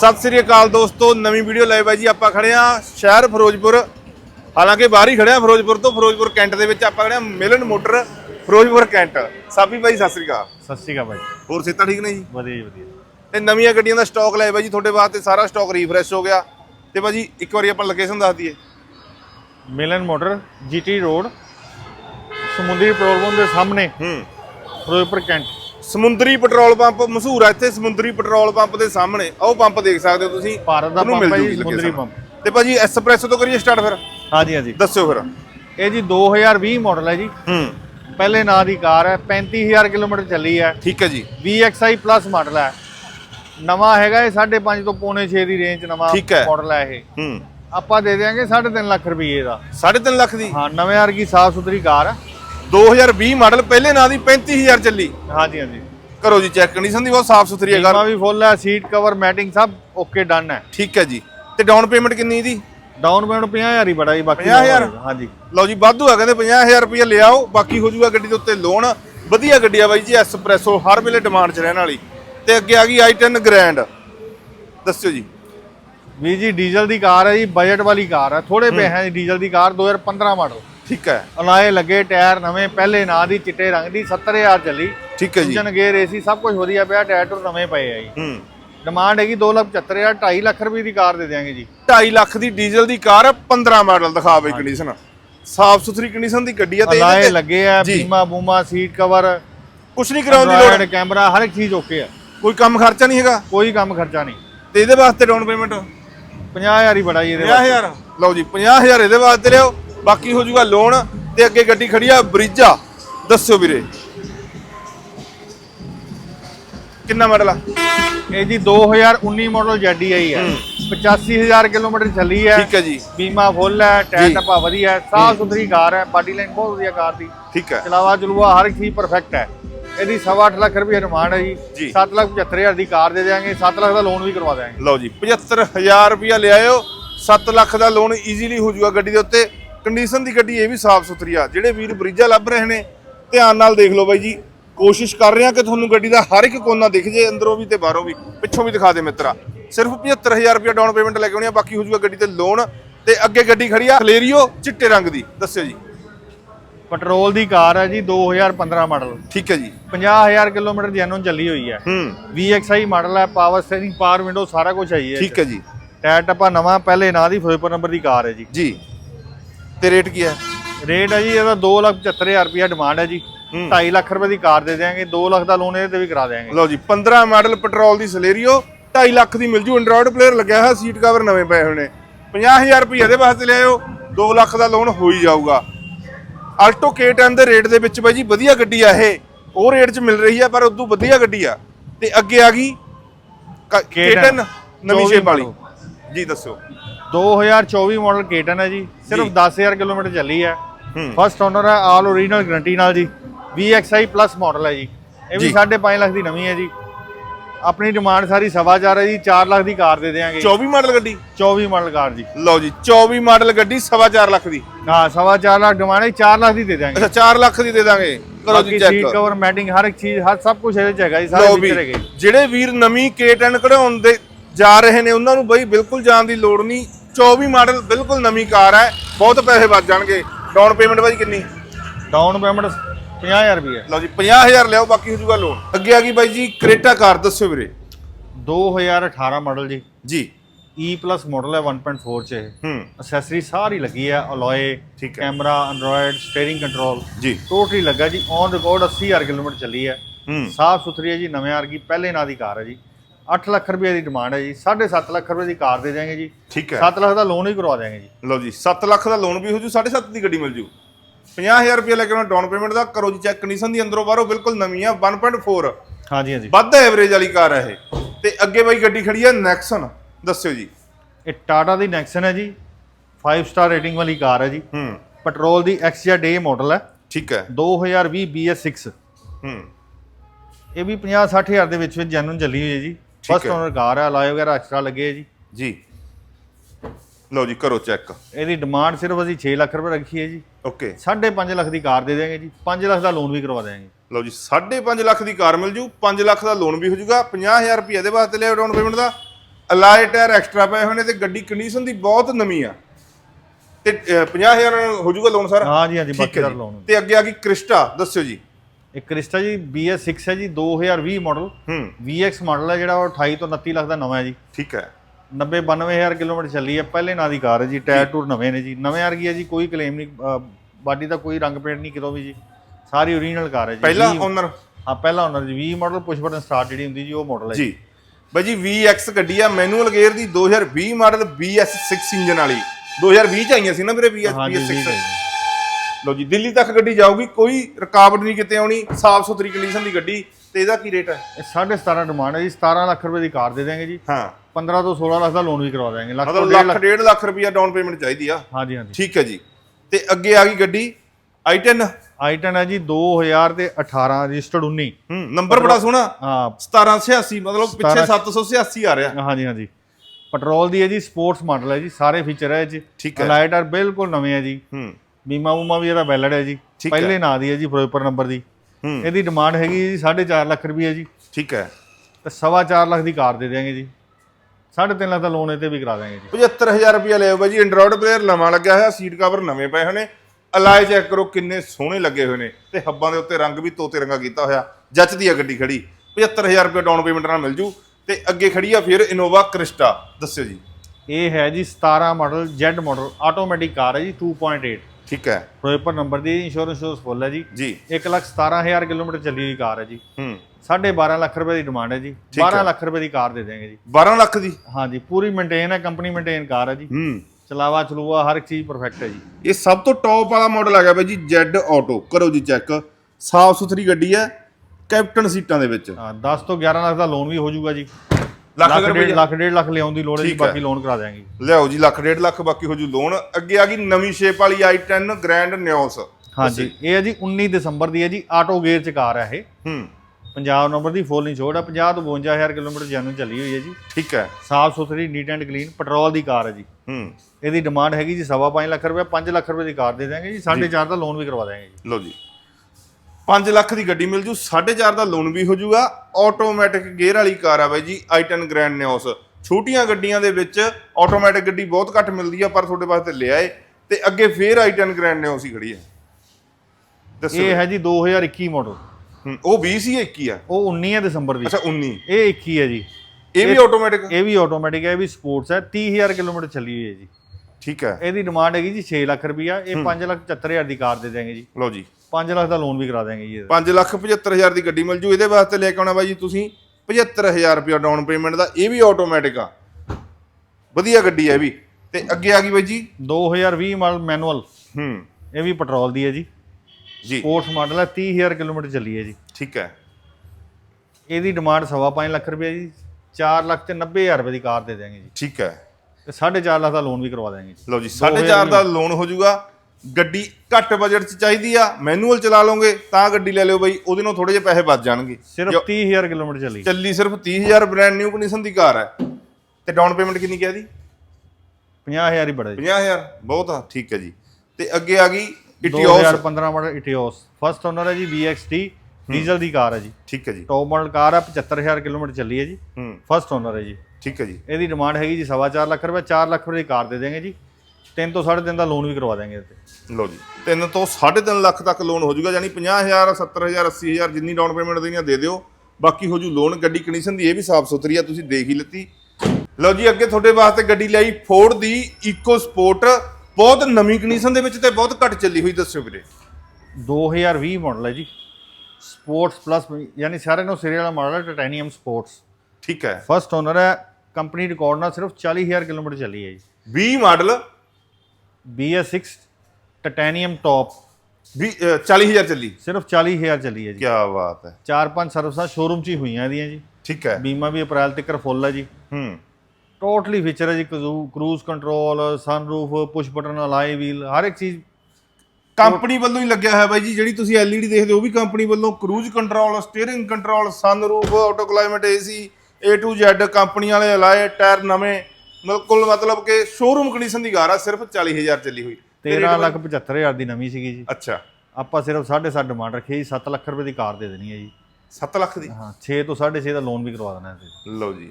ਸਤਿ ਸ੍ਰੀ ਅਕਾਲ ਦੋਸਤੋ ਨਵੀਂ ਵੀਡੀਓ ਲਾਈਵ ਹੈ ਜੀ ਆਪਾਂ ਖੜੇ ਆ ਸ਼ਹਿਰ ਫਿਰੋਜ਼ਪੁਰ। ਹਾਲਾਂਕਿ ਬਾਹਰ ਹੀ ਖੜੇ ਆ ਫਿਰੋਜ਼ਪੁਰ ਤੋਂ ਫਿਰੋਜ਼ਪੁਰ ਕੈਂਟ ਦੇ ਵਿੱਚ ਆਪਾਂ ਖੜੇ ਆ ਮਿਲਨ ਮੋਟਰ ਫਿਰੋਜ਼ਪੁਰ ਕੈਂਟ। ਸਾਬੀ ਭਾਈ ਸਤਿ ਸ੍ਰੀ ਅਕਾਲ। ਸਤਿ ਸ਼੍ਰੀ ਅਕਾਲ ਭਾਈ। ਹੋਰ ਸਿੱਤਾ ਠੀਕ ਨੇ ਜੀ? ਵਧੀਆ ਜੀ ਵਧੀਆ। ਤੇ ਨਵੀਆਂ ਗੱਡੀਆਂ ਦਾ ਸਟਾਕ ਲਾਇਆ ਬਾਈ ਜੀ ਤੁਹਾਡੇ ਵਾਸਤੇ ਸਾਰਾ ਸਟਾਕ ਰੀਫਰੈਸ਼ ਹੋ ਗਿਆ। ਤੇ ਭਾਜੀ ਇੱਕ ਵਾਰੀ ਆਪਾਂ ਲੋਕੇਸ਼ਨ ਦੱਸ ਦਈਏ। Milan motor GT road Samundri pump ਦੇ ਸਾਹਮਣੇ ਹੂੰ। Firozpur cantt. Samundri petrol pump ਮਸ਼ਹੂਰ ਆ ਇੱਥੇ ਸਮੁੰਦਰੀ ਪੈਟਰੋਲ ਪੰਪ ਦੇ ਸਾਹਮਣੇ। ਉਹ ਪੰਪ ਦੇਖ ਸਕਦੇ ਹੋ ਤੁਸੀਂ। ਭਾਰਤ ਦਾ ਪੰਪ ਹੈ ਸਮੁੰਦਰੀ। ਪੰਪ। ਤੇ ਭਾਜੀ ਐਸਪ੍ਰੈਸੋ ਤੋਂ ਕਰੀਏ ਸਟਾਰਟ ਫਿਰ। ਹਾਂਜੀ ਹਾਂਜੀ। ਦੱਸਿਓ ਫਿਰ। ਇਹ ਜੀ 2020 ਮਾਡਲ ਹੈ ਜੀ। ਹੂੰ। ਪਹਿਲੇ ਨਾਂ ਦੀ ਕਾਰ ਹੈ 35000 ਕਿਲੋਮੀਟਰ ਚੱਲੀ ਹੈ। ਠੀਕ ਹੈ ਜੀ। VXI ਪਲੱਸ ਮਾਡਲ ਹੈ। ਨਵਾਂ ਹੈਗਾ ਇਹ 5.5 ਤੋਂ ਪੌਣੇ 6 ਦੀ ਰੇਂਜ ਨਵਾਂ। ਮਾਡਲ ਹੈ ਇਹ। ਹੂੰ। ਆਪਾਂ ਦੇ ਦੇਵਾਂਗੇ 3.5 ਲੱਖ ਰੁਪਏ ਦਾ। 3.5 ਲੱਖ ਦੀ? ਹਾਂ ਨਵੇਂ ਵਰਗੀ ਸਾਫ਼ ਸੁਥਰੀ ਕਾਰ ਹੈ। 2020 ਮਾਡਲ ਪਹਿਲੇ ਨਾਂ ਦੀ 35000 ਚੱਲੀ। ਹਾਂਜੀ ਹਾਂਜੀ। ਕਰੋ ਜੀ ਚੈੱਕ ਕੰਡੀਸ਼ਨ ਦੀ ਬਹੁਤ ਸਾਫ਼ ਸੁਥਰੀ ਹੈ ਗੱਲ ਵੀ ਫੁੱਲ ਹੈ ਸੀਟ ਕਵਰ ਮੈਟਿੰਗ ਸਭ ਓਕੇ ਡਨ ਹੈ। ਠੀਕ ਹੈ ਜੀ। ਤੇ ਡਾਊਨ ਪੇਮੈਂਟ ਕਿੰਨੀ ਦੀ ਡਾਊਨ ਪੇਮੈਂਟ 50000 ਹੀ ਬੜਾ ਜੀ ਬਾਕੀ 50,000? ਹਾਂਜੀ। ਲਓ ਜੀ ਵਾਧੂ ਆ ਕਹਿੰਦੇ 50000 ਰੁਪਏ ਲਿਆਓ ਬਾਕੀ ਹੋ ਜਾਊਗਾ ਗੱਡੀ ਦੇ ਉੱਤੇ ਲੋਨ ਵਧੀਆ ਗੱਡੀ ਆ ਬਾਈ ਜੀ ਐਸਪ੍ਰੈਸੋ ਹਰ ਵੇਲੇ ਡਿਮਾਂਡ 'ਚ ਰਹਿਣ ਵਾਲੀ। ਤੇ ਅੱਗੇ ਆ ਗਈ i10 ਗ੍ਰੈਂਡ ਦੱਸਿਓ ਜੀ। ਵੀ ਜੀ ਡੀਜ਼ਲ ਦੀ ਕਾਰ ਹੈ ਜੀ ਬਜਟ ਵਾਲੀ ਕਾਰ ਹੈ ਥੋੜੇ ਪੈਸਿਆਂ ਦੀ ਡੀਜ਼ਲ ਦੀ ਕਾਰ 2015 ਮਾਡਲ। ਠੀਕ ਹੈ। ਅਲਾਏ ਲੱਗੇ ਟਾਇਰ ਨਵੇਂ ਪਹਿਲੇ ਨਾਂ ਦੀ ਚਿੱਟੇ ਰੰਗ ਦੀ 70000 ਚੱਲੀ। ਠੀਕ ਹੈ ਜੀ। ਇੰਜਨ ਗੇਅਰ ਏਸੀ ਸਭ ਕੁਝ ਵਧੀਆ ਪਿਆ ਟਾਇਰ ਟੂਰ ਨਵੇਂ ਪਏ ਆ ਜੀ। ਹੂੰ। ਡਿਮਾਂਡ ਹੈਗੀ 275000 2.5 ਲੱਖ ਰੁਪਏ ਦੀ ਕਾਰ ਦੇ ਦਿਆਂਗੇ ਜੀ। 2.5 ਲੱਖ ਦੀ ਡੀਜ਼ਲ ਦੀ ਕਾਰ ਹੈ 15 ਮਾਡਲ ਦਿਖਾ ਬਈ ਕੰਡੀਸ਼ਨ ਸਾਫ਼ ਸੁਥਰੀ ਕੰਡੀਸ਼ਨ ਦੀ ਗੱਡੀ ਆ ਤੇ ਅਲਾਏ ਲੱਗੇ ਆ। ਬੀਮਾ ਬੂਮਾ ਸੀਟ ਕਵਰ। ਕੁਝ ਨਹੀਂ ਕਰਾਉਣ ਦੀ ਲੋੜ। ਕੈਮਰਾ ਹਰ ਇੱਕ ਚੀਜ਼ ਓਕੇ ਆ। ਕੋਈ ਕੰਮ ਖਰਚਾ ਨਹੀਂ ਹੈਗਾ? ਕੋਈ ਕੰਮ ਖਰਚਾ ਨਹੀਂ। ਤੇ ਇਹਦੇ ਵਾਸਤੇ ਡਾਊਨ ਪੇਮੈਂਟ 50000 ਹੀ ਬੜਾ ਜੀ ਇਹਦੇ ਵਾਸਤੇ। 50000 ਲਓ ਜੀ 50000 ਇਹਦੇ ਵਾਸਤੇ ਲਿਓ ਬਾਕੀ ਹੋ ਜਾਊਗਾ ਲੋਨ ਤੇ ਅੱਗੇ ਗੱਡੀ ਖੜੀ ਆ ਬ੍ਰਿਜਾ। ਦੱਸਿਓ ਵੀਰੇ। ਕਿੰਨਾ ਮਾਡਲ ਆ? ਇਹ ਜੀ 2019 ਮਾਡਲ ਜੈਡੀਆਈ ਹੈ। 85000 ਕਿਲੋਮੀਟਰ ਚੱਲੀ ਹੈ। ਠੀਕ ਹੈ ਜੀ। ਬੀਮਾ ਫੁੱਲ ਹੈ। ਟਾਇਰ ਟੱਪਾ ਵਧੀਆ ਹੈ ਸਾਫ਼ ਸੁਥਰੀ ਕਾਰ ਹੈ ਬਾਡੀ ਲਾਈਨ ਬਹੁਤ ਵਧੀਆ ਕਾਰ ਦੀ। ਠੀਕ ਹੈ। ਚਲਾਵਾ ਚਲੂਆ ਹਰ ਇੱਕ ਚੀਜ਼ ਪਰਫੈਕਟ ਹੈ। ਇਹਦੀ ਸਵਾ ਅੱਠ ਲੱਖ ਰੁਪਏ ਡਿਮਾਂਡ ਹੈ ਜੀ। ਜੀ। 7 ਲੱਖ 75000 ਦੀ ਕਾਰ ਦੇ ਦੇਵਾਂਗੇ 7 ਲੱਖ ਦਾ ਲੋਨ ਵੀ ਕਰਵਾ ਦੇਵਾਂਗੇ ਲਓ ਜੀ 75000 ਰੁਪਇਆ ਲਿਆਇਓ। 7 ਲੱਖ ਦਾ ਲੋਨ ਈਜ਼ੀਲੀ ਹੋ ਜਾਊਗਾ ਗੱਡੀ ਦੇ ਉੱਤੇ। ਕੰਡੀਸ਼ਨ ਦੀ ਗੱਡੀ ਇਹ ਵੀ ਸਾਫ਼ ਸੁਥਰੀ ਆ ਜਿਹੜੇ ਵੀਰ ਬ੍ਰਿਜਾ ਲੱਭ ਰਹੇ ਨੇ ਧਿਆਨ ਨਾਲ ਦੇਖ ਲਓ ਬਾਈ ਜੀ। ਕੋਸ਼ਿਸ਼ ਕਰ ਰਹੇ ਆ ਕਿ ਤੁਹਾਨੂੰ ਗੱਡੀ ਦਾ ਹਰ ਇੱਕ ਕੋਨਾ ਦਿਖ ਜੇ ਅੰਦਰੋਂ ਵੀ ਤੇ ਬਾਹਰੋਂ ਵੀ ਪਿੱਛੋਂ ਵੀ ਦਿਖਾ ਦੇ ਮਿੱਤਰਾ। ਸਿਰਫ 75000 ਰੁਪਇਆ ਡਾਊਨ ਪੇਮੈਂਟ ਲੈ ਕੇ ਆਉਣੀ ਆ ਬਾਕੀ ਹੋ ਜਾਊਗਾ ਗੱਡੀ ਤੇ ਲੋਨ ਤੇ ਅੱਗੇ ਗੱਡੀ ਖੜੀ ਆ ਫਲੇਰੀਓ ਚਿੱਟੇ ਰੰਗ ਦੀ ਦੱਸਿਓ ਜੀ। ਪੈਟਰੋਲ ਦੀ ਕਾਰ ਹੈ ਜੀ 2015 ਮਾਡਲ। ਠੀਕ ਹੈ ਜੀ। 50000 ਕਿਲੋਮੀਟਰ ਜੈਨੂਨ ਚੱਲੀ ਹੋਈ ਹੈ। ਹੂੰ। VXI ਮਾਡਲ ਹੈ ਪਾਵਰ ਸਟੀਅਰਿੰਗ ਪਾਵਰ ਵਿੰਡੋ ਸਾਰਾ ਕੁਝ ਹੈ ਜੀ। ਠੀਕ ਹੈ ਜੀ। ਟਾਇਰ ਟੱਪਾ ਨਵਾਂ ਪਹਿਲੇ ਨਾਂ ਦੀ ਫਿਰੋਜ਼ਪੁਰ ਨੰਬਰ ਦੀ ਕਾਰ ਹੈ ਜੀ। ਜੀ। ਤੇ ਰੇਟ ਕੀ ਹੈ? ਰੇਟ ਹੈ ਜੀ ਇਹਦਾ 275000 ਰੁਪਇਆ ਡਿਮਾਂਡ ਹੈ ਜੀ। ਹੂੰ। 2.5 ਲੱਖ ਰੁਪਏ ਦੀ ਕਾਰ ਦੇ ਦੇਵਾਂਗੇ 2 ਲੱਖ ਦਾ ਲੋਨ ਇਹਦੇ ਤੇ ਵੀ ਕਰਾ ਦੇਵਾਂਗੇ ਲਓ ਜੀ 15 ਮਾਡਲ ਪੈਟਰੋਲ ਦੀ ਸਲੇਰੀਓ 2.5 ਲੱਖ ਦੀ ਮਿਲ ਜੂ। ਐਂਡਰੋਇਡ ਪਲੇਅਰ ਲੱਗਿਆ ਹੋਇਆ ਸੀਟ ਕਵਰ ਨਵੇਂ ਪਏ ਹੋਏ ਨੇ 50000 ਰੁਪਏ ਦੇ ਵਾਸਤੇ ਲਿਆਇਓ 2 ਲੱਖ ਦਾ ਲੋਨ ਹੋ ਹੀ ਜਾਊਗਾ। ਆਲਟੋ K10 ਦੇ ਰੇਟ ਦੇ ਵਿੱਚ ਬਾਈ ਜੀ ਵਧੀਆ ਗੱਡੀ ਆ ਇਹ। ਉਹ ਰੇਟ 'ਚ ਮਿਲ ਰਹੀ ਆ ਪਰ ਉਦੋਂ ਵਧੀਆ ਗੱਡੀ ਆ। ਤੇ ਅੱਗੇ ਆ ਗਈ ਕ- K10 K10 ਨਵੀਂ 24 ਸ਼ੇਪ ਵਾਲੀ। ਜੀ ਦੱਸੋ। 2024 ਮਾਡਲ K10 ਹੈ ਜੀ। ਸਿਰਫ ਜੀ। 10000 ਕਿਲੋਮੀਟਰ ਚੱਲੀ ਹੈ। ਫਸਟ ਓਨਰ ਹੈ ਆਲ ਓਰੀਜਨਲ ਗਾਰੰਟੀ ਨਾਲ ਜੀ। VXI ਪਲੱਸ ਮਾਡਲ ਹੈ ਜੀ। ਇਹ ਵੀ ਜੀ। 5.5 ਲੱਖ ਦੀ ਨਵੀਂ ਹੈ ਜੀ। ਆਪਣੀ ਡਿਮਾਂਡ ਸਾਰੀ ਸਵਾ ਚਾਰ ਹੈ ਜੀ। 4 ਲੱਖ ਦੀ ਕਾਰ ਦੇ ਦੇਵਾਂਗੇ 24 ਮਾਡਲ ਗੱਡੀ? 24 ਮਾਡਲ ਕਾਰ ਜੀ। ਲਓ ਜੀ 24 ਮਾਡਲ ਗੱਡੀ 4.5 ਲੱਖ ਦੀ। ਹਾਂ ਸਵਾ ਚਾਰ ਲੱਖ ਡਿਮਾਂਡ ਹੈ 4 ਲੱਖ ਦੀ ਦੇ ਦੇਵਾਂਗੇ ਅੱਛਾ 4 ਲੱਖ ਦੀ ਦੇ ਦਾਂਗੇ ਕਰੋ ਜੀ ਸੀਟ ਚੈੱਕ ਕਵਰ ਮੈਟਿੰਗ ਹਰ ਇੱਕ ਚੀਜ਼ ਹਰ ਸਭ ਕੁਝ ਇਹਦੇ ਚ ਹੈਗਾ ਜੀ। ਸਾਰੇ ਫੀਚਰ ਹੈਗੇ ਜਿਹੜੇ ਵੀਰ ਨਵੀਂ K10 ਕਢਾਉਣ ਦੇ ਜਾ ਰਹੇ ਨੇ ਉਹਨਾਂ ਨੂੰ ਬਈ ਬਿਲਕੁਲ ਜਾਣ ਦੀ ਲੋੜ ਨਹੀਂ। 24 ਮਾਡਲ ਬਿਲਕੁਲ ਨਵੀਂ ਕਾਰ ਹੈ ਬਹੁਤ ਪੈਸੇ ਬਚ ਜਾਣਗੇ। ਡਾਊਨ ਪੇਮੈਂਟ ਬਾਈ ਕਿੰਨੀ? ਡਾਊਨ ਪੇਮੈਂਟ 50000 ਰੁਪਏ ਲਓ ਜੀ 50000 ਲਿਆਓ ਬਾਕੀ ਹੋ ਜਾਊਗਾ ਲੋਨ ਅੱਗੇ ਆ ਗਈ ਬਾਈ ਜੀ ਕ੍ਰੇਟਾ ਕਾਰ ਦੱਸਿਓ ਵੀਰੇ। 2018 ਮਾਡਲ ਜੀ। ਜੀ। E ਮਾਡਲ ਹੈ 1.4 ਚ ਇਹ। ਹੂੰ। ਅਸੈਸਰੀ ਸਾਰੀ ਲੱਗੀ ਹੈ ਅਲੋਏ ਠੀਕ ਹੈ। ਕੈਮਰਾ ਐਂਡਰੋਇਡ ਸਟੀਅਰਿੰਗ ਕੰਟਰੋਲ ਜੀ। ਟੋਟਲੀ ਲੱਗਾ ਜੀ ਔਨ ਰਿਕਾਰਡ 80000 ਕਿਲੋਮੀਟਰ ਚੱਲੀ ਹੈ। ਹੂੰ। ਸਾਫ਼ ਸੁਥਰੀ ਹੈ ਜੀ ਨਵੇਂ ਵਰਗੀ ਪਹਿਲੇ ਨਾਂ ਦੀ ਕਾਰ ਹੈ ਜੀ। 8 ਲੱਖ ਰੁਪਏ ਦੀ ਡਿਮਾਂਡ ਹੈ ਜੀ 7.5 ਲੱਖ ਰੁਪਏ ਦੀ ਕਾਰ ਦੇ ਦੇਵਾਂਗੇ ਜੀ। ਠੀਕ ਹੈ। 7 ਲੱਖ ਦਾ ਲੋਨ ਹੀ ਕਰਵਾ ਦੇਵਾਂਗੇ ਜੀ। ਲਓ ਜੀ 7 ਲੱਖ ਦਾ ਲੋਨ ਵੀ ਹੋ ਜੂ 7.5 ਦੀ ਗੱਡੀ ਮਿਲ ਜੂ। 50000 ਰੁਪਏ ਲੈ ਕੇ ਆਉਣਾ ਡਾਊਨ ਪੇਮੈਂਟ ਦਾ ਕਰੋ ਜੀ ਚੈੱਕ ਕੰਡੀਸ਼ਨ ਦੀ ਅੰਦਰੋਂ ਬਾਹਰੋਂ ਬਿਲਕੁਲ ਨਵੀਂ ਆ 1.4 ਹਾਂਜੀ ਹਾਂਜੀ। ਵੱਧ ਐਵਰੇਜ ਵਾਲੀ ਕਾਰ ਹੈ ਇਹ। ਤੇ ਅੱਗੇ ਬਾਈ ਗੱਡੀ ਖੜੀ ਹੈ ਨੈਕਸਨ ਦੱਸਿਓ ਜੀ। ਇਹ ਟਾਟਾ ਦੀ ਨੈਕਸਨ ਹੈ ਜੀ 5 ਸਟਾਰ ਰੇਟਿੰਗ ਵਾਲੀ ਕਾਰ ਹੈ ਜੀ। ਹੂੰ। ਪੈਟਰੋਲ ਦੀ XZ A ਮਾਡਲ ਹੈ। ਠੀਕ ਹੈ। 2020 BS6 ਹੂੰ। ਇਹ ਵੀ 50 60000 ਦੇ ਵਿੱਚ ਵਿੱਚ ਜੈਨੂਨ ਚੱਲੀ ਹੋਈ ਹੈ ਜੀ। ਫਸਟ ਹੈ। ਓਨਰ ਕਾਰ ਹੈ ਅਲਾਏ ਵਗੈਰਾ ਐਕਸਟਰਾ ਲੱਗੇ ਜੀ। ਜੀ। ਲਓ ਜੀ ਕਰੋ ਚੈੱਕ ਇਹਦੀ ਡਿਮਾਂਡ ਸਿਰਫ ਅਸੀਂ 6 ਲੱਖ ਰੁਪਏ ਰੱਖੀ ਹੈ ਜੀ। ਓਕੇ। 5.5 ਲੱਖ ਦੀ ਕਾਰ ਦੇ ਦੇਵਾਂਗੇ ਜੀ। 5 ਲੱਖ ਦਾ ਲੋਨ ਵੀ ਕਰਵਾ ਦੇਵਾਂਗੇ ਲਓ ਜੀ 5.5 ਲੱਖ ਦੀ ਕਾਰ ਮਿਲ ਜੂ। 5 ਲੱਖ ਦਾ ਲੋਨ ਵੀ ਹੋ ਜੂਗਾ। 50000 ਰੁਪਏ ਦੇ ਵਾਸਤੇ ਲਿਆ ਡਾਊਨ ਪੇਮੈਂਟ ਦਾ। ਅਲਾਈ ਟਾਇਰ ਐਕਸਟਰਾ ਪਏ ਹੋਏ ਨੇ ਤੇ ਗੱਡੀ ਕੰਡੀਸ਼ਨ ਦੀ ਬਹੁਤ ਨਵੀਂ ਆ। ਤੇ ਅ, 50000 ਹੋ ਜਾਊਗਾ ਲੋਨ ਸਰ ਹਾਂ ਜੀ ਹਾਂ ਜੀ ਬਾਕੀ ਦਾ। ਲੋਨ ਤੇ ਅੱਗੇ ਆ ਗਈ ਕ੍ਰਿਸਟਾ। ਦੱਸਿਓ ਜੀ। ਇੱਕ ਕ੍ਰਿਸਟਾ ਜੀ BS6 ਹੈ ਜੀ 2020 ਮਾਡਲ ਹੂੰ। VX ਮਾਡਲ ਹੈ ਜਿਹੜਾ ਉਹ 28 ਤੋਂ 29 ਲੱਖ ਦਾ ਨਵਾਂ ਹੈ ਜੀ। ਠੀਕ ਹੈ। 90 92000 ਕਿਲੋਮੀਟਰ ਚੱਲੀ ਹੈ ਪਹਿਲੇ ਨਾਂ ਦੀ ਕਾਰ ਹੈ ਜੀ ਟਾਇਰ ਟੂਰ ਨਵੇਂ ਨੇ ਜੀ। ਨਵੇਂ ਵਰਗੀ ਹੈ ਜੀ ਕੋਈ ਕਲੇਮ ਨਹੀਂ ਬਾਡੀ ਦਾ ਕੋਈ ਰੰਗ ਪੇਂਟ ਨਹੀਂ ਕਿਤੋਂ ਵੀ ਜੀ। ਸਾਰੀ ਓਰੀਜਨਲ ਕਾਰ ਹੈ ਜੀ। ਪਹਿਲਾ 20 ਓਨਰ ਹਾਂ ਪਹਿਲਾ ਓਨਰ ਜੀ। 20 ਮਾਡਲ ਪੁਸ਼ ਬਟਨ ਸਟਾਰਟ ਜਿਹੜੀ ਹੁੰਦੀ ਜੀ ਉਹ ਮਾਡਲ ਹੈ ਜੀ। ਬਾਈ ਜੀ VX ਗੱਡੀ ਆ ਮੈਨੂਅਲ ਗੇਅਰ ਦੀ 2020 ਮਾਡਲ BS6 ਇੰਜਨ ਵਾਲੀ। 2020 ਚ ਆਈਆਂ ਸੀ ਨਾ ਵੀਰੇ BS ਹਾਂ ਜੀ 20 BS6 ਹੈ ਜੀ। ਲਓ ਜੀ ਦਿੱਲੀ ਤੱਕ ਗੱਡੀ ਜਾਊਗੀ ਕੋਈ ਰੁਕਾਵਟ ਨਹੀਂ ਕਿਤੇ ਆਉਣੀ ਸਾਫ਼ ਸੁਥਰੀ ਕੰਡੀਸ਼ਨ ਦੀ ਗੱਡੀ ਤੇ ਇਹਦਾ ਕੀ ਰੇਟ ਹੈ? ਇਹ 17.5 ਡਿਮਾਂਡ ਹੈ ਜੀ 17 ਲੱਖ ਰੁਪਏ ਦੀ ਕਾਰ ਦੇ ਦੇਵਾਂਗੇ ਜੀ। ਹਾਂ। 15 ਤੋਂ 16 ਲੱਖ ਦਾ ਲੋਨ ਵੀ ਕਰਵਾ ਦੇਵਾਂਗੇ ਲੱਖ ਮਤਲਬ ਲੱਖ ਡੇਢ ਲੱਖ ਰੁਪਇਆ ਡਾਊਨ ਪੇਮੈਂਟ ਚਾਹੀਦੀ ਆ। ਹਾਂਜੀ ਹਾਂਜੀ। ਠੀਕ ਹੈ ਜੀ। ਤੇ ਅੱਗੇ ਆ ਗਈ ਗੱਡੀ i10 i10 ਹੈ ਜੀ 2000 ਤੇ 18 ਰਜਿਸਟਰਡ 19 ਹੂੰ ਨੰਬਰ ਬੜਾ ਸੋਹਣਾ। ਹਾਂ। 1786 ਮਤਲਬ ਪਿੱਛੇ 17 786 ਆ ਰਿਹਾ। ਹਾਂਜੀ ਹਾਂਜੀ। ਪੈਟਰੋਲ ਦੀ ਹੈ ਜੀ ਸਪੋਰਟਸ ਮਾਡਲ ਹੈ ਜੀ ਸਾਰੇ ਫੀਚਰ ਹੈ ਜੀ ਠੀਕ ਹੈ। ਬਿਲਕੁਲ ਨਵੇਂ ਹੈ ਜੀ। ਹੂੰ। ਬੀਮਾ ਬੂਮਾ ਵੀ ਇਹਦਾ ਵੈਲਿਡ ਹੈ ਜੀ। ਠੀਕ ਹੈ। ਪਹਿਲੇ ਨਾਂ ਦੀ ਹੈ ਜੀ ਫਿਰੋਜ਼ਪੁਰ ਨੰਬਰ ਦੀ। ਹੂੰ। ਇਹਦੀ ਡਿਮਾਂਡ ਹੈਗੀ ਜੀ 4.5 ਲੱਖ ਰੁਪਏ ਜੀ। ਠੀਕ ਹੈ। ਤੇ ਸਵਾ ਚਾਰ ਲੱਖ ਦੀ ਕਾਰ ਦੇ ਦੇਵਾਂਗੇ ਜੀ। 3.5 ਲੱਖ ਦਾ ਲੋਨ ਇਹ ਤੇ ਵੀ ਕਰਾ ਦਾਂਗੇ ਜੀ। 75000 ਰੁਪਇਆ ਲਿਓ ਬਾਈ ਜੀ। ਐਂਡਰੋਇਡ ਪਲੇਅਰ ਨਵਾਂ ਲੱਗਿਆ ਹੋਇਆ ਸੀਟ ਕਵਰ ਨਵੇਂ ਪਏ ਹੋਏ ਨੇ ਅਲਾਈ ਚੈੱਕ ਕਰੋ ਕਿੰਨੇ ਸੋਹਣੇ ਲੱਗੇ ਹੋਏ ਨੇ। ਤੇ ਹੱਬਾਂ ਦੇ ਉੱਤੇ ਰੰਗ ਵੀ ਤੋਤੇ ਰੰਗਾ ਕੀਤਾ ਹੋਇਆ। ਜੱਚਦੀ ਆ ਗੱਡੀ ਖੜੀ। 75000 ਰੁਪਏ ਡਾਊਨ ਪੇਮੈਂਟ ਨਾਲ ਮਿਲ ਜੂ। ਤੇ ਅੱਗੇ ਖੜੀ ਆ ਫਿਰ ਇਨੋਵਾ ਕ੍ਰਿਸਟਾ ਦੱਸਿਓ ਜੀ। ਇਹ ਹੈ ਜੀ 17 model Z model automatic car ਹੈ ਜੀ 2.8 ਠੀਕ ਹੈ। ਫਿਰੋਜ਼ਪੁਰ ਨੰਬਰ ਦੀ ਇੰਸ਼ੋਰੈਂਸ ਸ਼ੋਸ ਫੁੱਲ ਹੈ ਜੀ। ਜੀ। 117000 ਕਿਲੋਮੀਟਰ ਚੱਲੀ ਹੋਈ ਕਾਰ ਹੈ ਜੀ। ਹੂੰ। 12.5 ਲੱਖ ਰੁਪਏ ਦੀ ਡਿਮਾਂਡ ਹੈ ਜੀ। ਠੀਕ ਹੈ। 12 ਲੱਖ ਰੁਪਏ ਦੀ ਕਾਰ ਦੇ ਦੇਵਾਂਗੇ ਜੀ। 12 ਲੱਖ ਦੀ? ਹਾਂਜੀ ਪੂਰੀ ਮੇਨਟੇਨ ਹੈ ਕੰਪਨੀ ਮੇਨਟੇਨ ਕਾਰ ਹੈ ਜੀ। ਹੂੰ। ਚਲਾਵਾ ਚਲੂਆ ਹਰ ਇੱਕ ਚੀਜ਼ ਪਰਫੈਕਟ ਹੈ ਜੀ। ਇਹ ਸਭ ਤੋਂ ਟੌਪ ਵਾਲਾ ਮਾਡਲ ਆ ਗਿਆ ਬਾਈ ਜੀ Z ਆਟੋ ਕਰੋ ਜੀ ਚੈੱਕ ਸਾਫ਼ ਸੁਥਰੀ ਗੱਡੀ ਹੈ ਕੈਪਟਨ ਸੀਟਾਂ ਦੇ ਵਿੱਚ। ਹਾਂ 10 ਤੋਂ 11 ਲੱਖ ਦਾ ਲੋਨ ਵੀ ਹੋ ਜਾਊਗਾ ਜੀ। ਲੱਖ ਲੱਖ ਰੁਪਏ ਡੇਢ ਲੱਖ ਡੇਢ ਲੱਖ ਲਿਆਉਣ ਦੀ ਲੋੜ ਹੈ ਜੀ ਠੀਕ ਹੈ। ਬਾਕੀ ਲੋਨ ਕਰਾ ਦਿਆਂਗੇ। ਲਿਆਓ ਜੀ ਲੱਖ ਡੇਢ ਲੱਖ ਬਾਕੀ ਹੋ ਜੂ ਲੋਨ ਅੱਗੇ ਆ ਗਈ ਨਵੀਂ ਸ਼ੇਪ ਵਾਲੀ i10 ਗ੍ਰੈਂਡ ਨਿਓਸ ਹਾਂਜੀ ਇਹ ਹੈ ਜੀ 19 ਦਸੰਬਰ ਦੀ ਹੈ ਜੀ ਆਟੋ ਗੇਅਰ ਚ ਕਾਰ ਹੈ ਇਹ। ਹੂੰ। ਪੰਜਾਬ ਨੰਬਰ ਦੀ ਫੁੱਲ ਇੰਸ਼ੋਰਡ ਹੈ 50 ਤੋਂ 52000 ਕਿਲੋਮੀਟਰ ਜੈਨੂਨ ਚੱਲੀ ਹੋਈ ਹੈ ਜੀ। ਠੀਕ ਹੈ। ਸਾਫ਼ ਸੁਥਰੀ ਨੀਟ ਐਂਡ ਕਲੀਨ ਪੈਟਰੋਲ ਦੀ ਕਾਰ ਹੈ ਜੀ। ਹੂੰ। ਇਹਦੀ ਡਿਮਾਂਡ ਹੈਗੀ ਜੀ ਸਵਾ ਪੰਜ ਲੱਖ ਰੁਪਏ 5 ਲੱਖ ਰੁਪਏ ਦੀ ਕਾਰ ਦੇ ਦਾਂਗੇ ਜੀ 4.5 ਦਾ ਲੋਨ ਵੀ ਕਰਵਾ ਦਾਂਗੇ ਜੀ। ਲਓ ਜੀ। 5 ਲੱਖ ਦੀ ਗੱਡੀ ਮਿਲ ਜੂ 4.5 ਦਾ ਲੋਨ ਵੀ ਹੋ ਜੂਗਾ। ਆਟੋਮੈਟਿਕ ਗੇਅਰ ਵਾਲੀ ਕਾਰ ਆ ਬਾਈ ਜੀ i10 ਗ੍ਰੈਂਡ ਨਿਓਸ ਛੋਟੀਆਂ ਗੱਡੀਆਂ ਦੇ ਵਿੱਚ ਆਟੋਮੈਟਿਕ ਗੱਡੀ ਬਹੁਤ ਘੱਟ ਮਿਲਦੀ ਆ ਪਰ ਤੁਹਾਡੇ ਵਾਸਤੇ ਲਿਆਏ ਤੇ ਅੱਗੇ ਫੇਰ i10 ਗ੍ਰੈਂਡ ਨਿਓਸ ਹੀ ਖੜੀ ਹੈ ਦੱਸੋ ਇਹ ਹੈ ਜੀ 2021 ਮਾਡਲ ਉਹ 20 ਸੀ 21 ਆ? ਉਹ 19 ਹੈ ਦਸੰਬਰ ਦੀ ਅੱਛਾ 19 ਇਹ 21 ਹੈ ਜੀ। ਇਹ ਵੀ ਆਟੋਮੈਟਿਕ ਇਹ ਵੀ ਆਟੋਮੈਟਿਕ ਹੈ ਇਹ ਵੀ ਸਪੋਰਟਸ ਹੈ 30000 ਕਿਲੋਮੀਟਰ ਚੱਲੀ ਹੋਈ ਹੈ ਜੀ। ਠੀਕ ਹੈ। ਇਹਦੀ ਡਿਮਾਂਡ ਹੈਗੀ ਜੀ 6 ਲੱਖ ਰੁਪਈਆ। ਇਹ 5 ਲੱਖ 75000 ਦੀ ਕਾਰ ਦੇ ਦੇਵਾਂਗੇ ਜੀ। ਲਓ ਜੀ। 5 ਲੱਖ ਦਾ ਲੋਨ ਵੀ ਕਰਾ ਦੇਵਾਂਗੇ ਜੀ ਇਹਦਾ। 5 ਲੱਖ 75000 ਦੀ ਗੱਡੀ ਮਿਲ ਜੂ ਇਹਦੇ ਵਾਸਤੇ ਲੈ ਕੇ ਆਉਣਾ ਬਾਈ ਜੀ ਤੁਸੀਂ। 75000 ਰੁਪਇਆ ਡਾਊਨ ਪੇਮੈਂਟ ਦਾ ਇਹ ਵੀ ਆਟੋਮੈਟਿਕ ਆ। ਵਧੀਆ ਗੱਡੀ ਹੈ ਇਹ ਵੀ। ਤੇ ਅੱਗੇ ਆ ਗਈ ਬਾਈ ਜੀ। 2020 ਮਾਡਲ ਮੈਨੂਅਲ ਹੂੰ। ਇਹ ਵੀ ਪੈਟਰੋਲ ਦੀ ਹੈ ਜੀ। ਜੀ। ਸਪੋਰਟਸ ਮਾਡਲ ਹੈ 30000 ਕਿਲੋਮੀਟਰ ਚੱਲੀ ਹੈ ਜੀ। ਠੀਕ ਹੈ। ਇਹਦੀ ਡਿਮਾਂਡ ਸਵਾ ਪੰਜ ਲੱਖ ਰੁਪਏ ਜੀ। 4 ਲੱਖ ਤੇ 90000 ਰੁਪਏ ਦੀ ਕਾਰ ਦੇ ਦੇਵਾਂਗੇ ਜੀ। ਠੀਕ ਹੈ। ਤੇ 4.5 ਲੱਖ ਦਾ ਲੋਨ ਵੀ ਕਰਵਾ ਦੇਵਾਂਗੇ ਜੀ। ਲਓ ਜੀ 4.5 ਦਾ ਲੋਨ ਹੋ ਜਾਊਗਾ ਗੱਡੀ ਘੱਟ ਬਜਟ 'ਚ ਚਾਹੀਦੀ ਆ ਮੈਨੂਅਲ ਚਲਾ ਲਓਗੇ ਤਾਂ ਗੱਡੀ ਲੈ ਲਿਓ ਬਾਈ ਉਹਦੇ ਨਾਲ ਥੋੜੇ ਜਿਹੇ ਪੈਸੇ ਬਚ ਜਾਣਗੇ। ਸਿਰਫ 30000 ਕਿਲੋਮੀਟਰ ਚੱਲੀ। ਚੱਲੀ ਸਿਰਫ 30000 ਬ੍ਰਾਂਡ ਨਿਊ ਕੰਡੀਸ਼ਨ ਦੀ ਕਾਰ ਹੈ। ਤੇ ਡਾਊਨ ਪੇਮੈਂਟ ਕਿੰਨੀ ਕਿਹਾ ਦੀ 50000 ਹੀ ਬੜਾ ਜੀ। 50000 ਬਹੁਤ ਆ ਠੀਕ ਹੈ ਜੀ। ਤੇ ਅੱਗੇ ਆ ਗਈ Etios 2015 model Etios first owner ਹੈ ਜੀ VXT ਡੀਜ਼ਲ ਦੀ ਕਾਰ ਹੈ ਜੀ। ਠੀਕ ਹੈ ਜੀ। ਟੌਪ ਮਾਡਲ ਕਾਰ ਹੈ 75000 ਕਿਲੋਮੀਟਰ ਚੱਲੀ ਹੈ ਜੀ। ਹੂੰ। ਫਸਟ ਓਨਰ ਹੈ ਜੀ। ਠੀਕ ਹੈ ਜੀ। ਇਹਦੀ ਡਿਮਾਂਡ ਹੈਗੀ ਜੀ ਸਵਾ ਚਾਰ ਲੱਖ ਰੁਪਏ 4 ਲੱਖ ਰੁਪਏ ਦੀ ਕਾਰ ਦੇ ਦੇਵਾਂਗੇ ਜੀ। 3 ਤੋਂ 3.5 ਦਾ ਲੋਨ ਵੀ ਕਰਵਾ ਇਹਦੇ ਤੇ। ਲਓ ਜੀ 3 ਤੋਂ 3.5 ਲੱਖ ਤੱਕ ਲੋਨ ਹੋ ਜਾਊਗਾ ਯਾਨੀ 50000 70000 80000 ਜਿੰਨੀ ਡਾਊਨ ਪੇਮੈਂਟ ਦੇਣੀ ਆ ਦੇ ਦਿਓ। ਬਾਕੀ ਹੋ ਜੂ ਲੋਨ ਗੱਡੀ ਕੰਡੀਸ਼ਨ ਦੀ ਇਹ ਵੀ ਸਾਫ਼ ਸੁਥਰੀ ਆ ਤੁਸੀਂ ਦੇਖ ਹੀ ਲਿੱਤੀ। ਲਓ ਜੀ ਅੱਗੇ ਤੁਹਾਡੇ ਵਾਸਤੇ ਗੱਡੀ ਲਈ ਫੋਰਡ ਦੀ ਇਕੋ ਸਪੋਰਟ ਬਹੁਤ ਨਵੀਂ ਕੰਡੀਸ਼ਨ ਦੇ ਵਿੱਚ ਤੇ ਬਹੁਤ ਘੱਟ ਚੱਲੀ ਹੋਈ ਦੱਸਿਓ ਵੀਰੇ। 2020 ਮਾਡਲ ਹੈ ਜੀ। ਸਪੋਰਟਸ ਪਲੱਸ ਯਾਨੀ ਸਾਰੇ ਨੂੰ ਸਿਰੇ ਵਾਲਾ ਮਾਡਲ ਹੈ ਟਾਈਟੈਨੀਅਮ ਸਪੋਰਟਸ ਠੀਕ ਹੈ। ਫਸਟ ਓਨਰ ਹੈ ਕੰਪਨੀ ਰਿਕਾਰਡ ਨਾਲ ਸਿਰਫ 40000 ਕਿਲੋਮੀਟਰ ਚੱਲੀ ਹੈ ਜੀ। 20 ਮਾਡਲ BS6 ਟਾਈਟੈਨੀਅਮ ਟੌਪ 20 ਅ, 40000 ਚੱਲੀ ਸਿਰਫ 40000 ਚੱਲੀ ਹੈ ਜੀ। ਕੀ ਬਾਤ ਹੈ। ਚਾਰ ਪੰਜ ਸਰਵਿਸਾਂ ਸ਼ੋਰੂਮ 'ਚ ਹੀ ਹੋਈਆਂ ਇਹਦੀਆਂ ਜੀ। ਠੀਕ ਹੈ। ਬੀਮਾ ਵੀ ਅਪ੍ਰੈਲ ਤੱਕ ਫੁੱਲ ਹੈ ਜੀ। ਹੂੰ। ਟੋਟਲੀ ਫੀਚਰ ਹੈ ਜੀ cruise control sunroof push button alloy wheel ਹਰ ਇੱਕ ਚੀਜ਼। ਕੰਪਨੀ ਵੱਲੋਂ ਹੀ ਲੱਗਿਆ ਹੋਇਆ ਬਾਈ ਜੀ ਜਿਹੜੀ ਤੁਸੀਂ LED ਦੇਖਦੇ ਹੋ ਉਹ ਵੀ ਕੰਪਨੀ ਵੱਲੋਂ cruise control steering control sunroof auto climate AC A to Z company ਵਾਲੇ ਲਾਏ ਟਾਇਰ ਨਵੇਂ। ਬਿਲਕੁਲ ਮਤਲਬ ਕਿ ਸ਼ੋਰੂਮ ਕੰਡੀਸ਼ਨ ਦੀ ਕਾਰ ਆ ਸਿਰਫ 40000 ਚੱਲੀ ਹੋਈ। 13 ਲੱਖ 75000 ਦੀ ਨਵੀਂ ਸੀਗੀ ਜੀ। ਅੱਛਾ। ਆਪਾਂ ਸਿਰਫ 7.5 ਡਿਮਾਂਡ ਰੱਖੀ ਜੀ 7 ਲੱਖ ਰੁਪਏ ਦੀ ਕਾਰ ਦੇ ਦੇਣੀ ਹੈ ਜੀ। 7 ਲੱਖ ਦੀ? ਹਾਂ 6 ਤੋਂ 6.5 ਦਾ ਲੋਨ ਵੀ ਕਰਵਾ ਦੇਣਾ ਹੈ ਲਓ ਜੀ।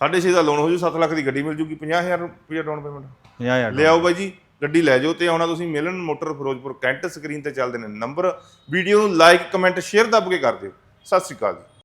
6.5 ਦਾ ਲੋਨ ਹੋ ਜੂ 7 ਲੱਖ ਦੀ ਗੱਡੀ ਮਿਲ ਜੂਗੀ 50000 ਰੁਪਏ ਡਾਊਨ ਪੇਮੈਂਟ 50000 ਲਿਆਓ ਬਾਈ ਜੀ ਗੱਡੀ ਲੈ ਜਾਓ ਤੇ ਆਉਣਾ ਤੁਸੀਂ Milan motor Firozpur cantt screen ਤੇ ਚੱਲਦੇ ਨੇ ਨੰਬਰ। ਵੀਡੀਓ ਨੂੰ ਲਾਈਕ ਕਮੈਂਟ ਸ਼ੇਅਰ ਦੱਬ ਕੇ ਕਰ ਦਿਓ। ਸਤਿ ਸ਼੍ਰੀ ਅਕਾਲ ਜੀ।